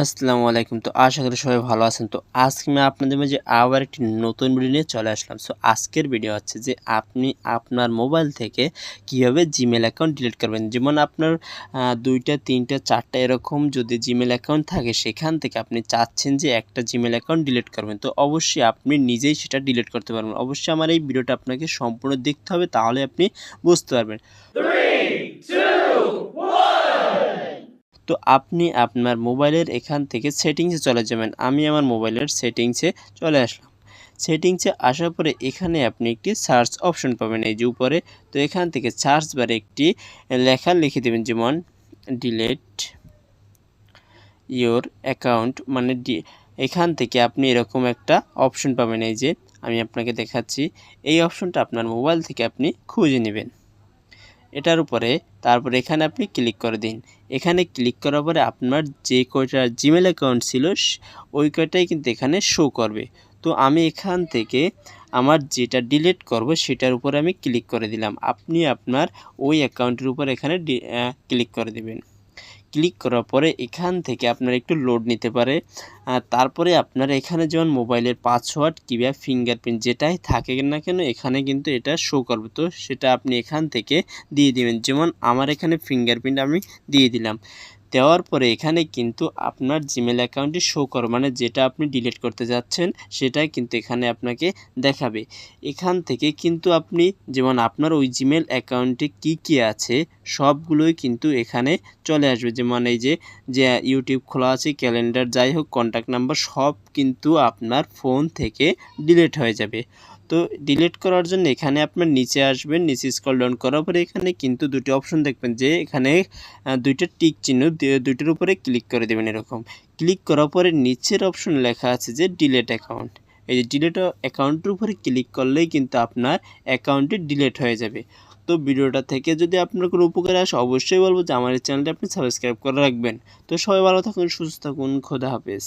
আসসালামু আলাইকুম। তো আশা করি সবাই ভালো আছেন। তো আজকে আমি আপনাদের মাঝে আবার একটি নতুন ভিডিও নিয়ে চলে আসলাম। সো আজকের ভিডিও হচ্ছে যে আপনি আপনার মোবাইল থেকে কীভাবে জিমেল অ্যাকাউন্ট ডিলিট করবেন? যেমন আপনার দুইটা, তিনটা, চারটা এরকম যদি জিমেল অ্যাকাউন্ট থাকে, সেখান থেকে আপনি চাচ্ছেন যে একটা জিমেল অ্যাকাউন্ট ডিলিট করবেন। তো অবশ্যই আপনি নিজেই সেটা ডিলিট করতে পারবেন। অবশ্যই আমার এই ভিডিওটা আপনাকে সম্পূর্ণ দেখতে হবে, তাহলে আপনি বুঝতে পারবেন। তো আপনি আপনার মোবাইলের এখান থেকে সেটিংসে চলে যাবেন। আমি আমার মোবাইলের সেটিংসে চলে আসলাম। সেটিংসে আসার পরে এখানে আপনি একটি সার্চ অপশন পাবেন এই যে উপরে। তো এখান থেকে সার্চ বারে একটি লেখা লিখে দেবেন যেমন, ডিলেট ইওর অ্যাকাউন্ট মানে এখান থেকে আপনি এরকম একটা অপশন পাবেন এই যে, আমি আপনাকে দেখাচ্ছি। এই অপশনটা আপনার মোবাইল থেকে আপনি খুঁজে নেবেন। এটার উপরে তারপর এখানে আপনি ক্লিক করে দিন। এখানে ক্লিক করার পরে আপনার যে কয়টা জিমেল অ্যাকাউন্ট ছিল, ওই কয়টাই কিন্তু এখানে শো করবে। তো আমি এখান থেকে আমার যেটা ডিলিট করব, সেটার উপরে আমি ক্লিক করে দিলাম। আপনি আপনার ওই অ্যাকাউন্টের উপর এখানে ক্লিক করে দিবেন। ক্লিক করার পরে এখান থেকে আপনার একটু লোড নিতে পারে। তারপরে আপনার এখানে যেমন মোবাইলের পাসওয়ার্ড কিংবা ফিঙ্গারপ্রিন্ট যেটাই থাকে না কেন, এখানে কিন্তু এটা শো করবে। তো সেটা আপনি এখান থেকে দিয়ে দিবেন। যেমন আমার এখানে ফিঙ্গারপ্রিন্ট আমি দিয়ে দিলাম। দেওয়ার পরে এখানে কিন্তু আপনার জিমেল অ্যাকাউন্টটি শো করবে মানে যেটা আপনি ডিলিট করতে যাচ্ছেন, সেটাই কিন্তু এখানে আপনাকে দেখাবে। এখান থেকে কিন্তু আপনি যেমন আপনার ওই জিমেল অ্যাকাউন্টে কি কি আছে, সবগুলোই কিন্তু এখানে চলে আসবে। যেমন এই যে যে ইউটিউব খোলা আছে ক্যালেন্ডার যাই হোক কন্ট্যাক্ট নাম্বার সব কিন্তু আপনার ফোন থেকে ডিলিট হয়ে যাবে। তো ডিলিট করার জন্য এখানে আপনার নিচে আসবেন, নিচে স্কল ডাউন করার পরে এখানে কিন্তু দুটি অপশন দেখবেন যে এখানে দুইটা টিক চিহ্ন দুইটার উপরে ক্লিক করে দেবেন এরকম। ক্লিক করার পরে নিচের অপশন লেখা আছে যে ডিলেট অ্যাকাউন্ট এই যে ডিলেট অ্যাকাউন্টের উপরে ক্লিক করলেই কিন্তু আপনার অ্যাকাউন্টটি ডিলেট হয়ে যাবে। তো ভিডিওটা থেকে যদি আপনার কোনো উপকার আসে অবশ্যই বলব যে আমার এই চ্যানেলটা আপনি সাবস্ক্রাইব করে রাখবেন। তো সবাই ভালো থাকুন, সুস্থ থাকুন, খোদা হাফেজ।